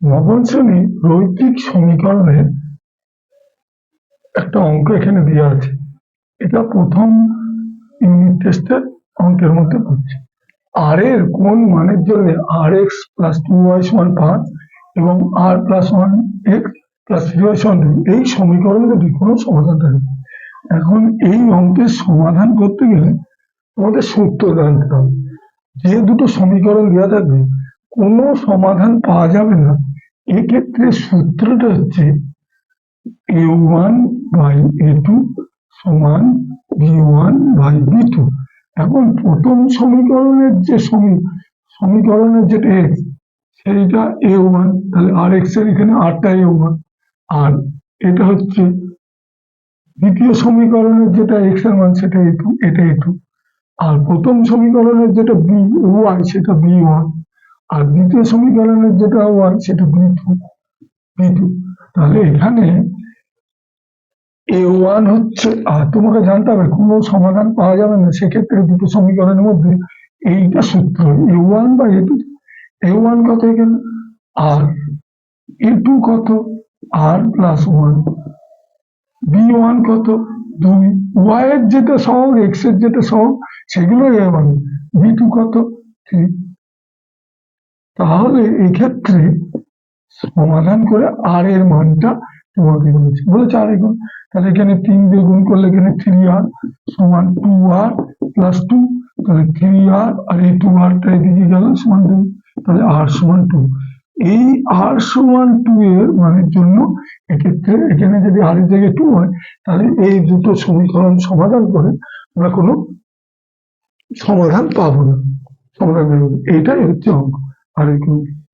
নবম শ্রেণি রৈখিক সমীকরণের একটা অঙ্ক এখানে দেওয়া আছে। এটা প্রথম ইউনিট টেস্টের অঙ্কের মধ্যে পড়ছে। আর এর কোন মানের জন্য R X plus two Y সমান পাঁচ এবং R plus one X plus three Y সমান দুই, এই সমীকরণ দুটি কোনো সমাধান থাকে। এখন এই অঙ্কের সমাধান করতে গেলে আমাদের সূত্র জানতে হবে। যে দুটো সমীকরণ দেওয়া থাকবে, কোনো সমাধান পাওয়া যাবে না। এক্ষেত্রে সূত্রটা হচ্ছে A one by A two সমান B one by B two এখন প্রথম সমীকরণের যে সমী সমীকরণের যেটা এক্স সেইটা এ ওয়ান তাহলে আর এক্সের এখানে আরটা এ ওয়ান আর এটা হচ্ছে দ্বিতীয় সমীকরণের যেটা এক্সের মান, সেটা এ টু এটা এ টু আর প্রথম সমীকরণের যেটা বি ওয়াই সেটা বি ওয়ান আর দ্বিতীয় সমীকরণের যেটা ওয়ান সেটা বি টু বি টু তাহলে এখানে এ ওয়ান হচ্ছে, আর তোমাকে জানতে হবে কোনো সমাধান পাওয়া যাবে না, সেক্ষেত্রে দুটো সমীকরণের মধ্যে এইটা সূত্র এ ওয়ান বা এ টু এ ওয়ান কত এখানে? আর এ টু কত? R plus one B one কত? দুই। ওয়াই এর যেটা সহগ এক্সের যেটা সহগ, সেগুলো এ ওয়ান বি টু কত? থ্রি তাহলে এক্ষেত্রে সমাধান করে আর এর মানটা তোমাকে বলেছে আর এগুণ তাহলে এখানে তিন দিয়ে গুণ করলে এখানে থ্রি আর সমান টু আর প্লাস টু তাহলে থ্রি আর আর এই টু আরটা এদিকে গেল সমান দুই তাহলে আর সমান টু এই আর সমান টু এর মানের জন্য এক্ষেত্রে এখানে যদি আর এর জায়গায় টু হয়, তাহলে এই দুটো সমীকরণ সমাধান করে আমরা কোনো সমাধান পাবো না। সমাধান এইটাই হচ্ছে অঙ্ক। are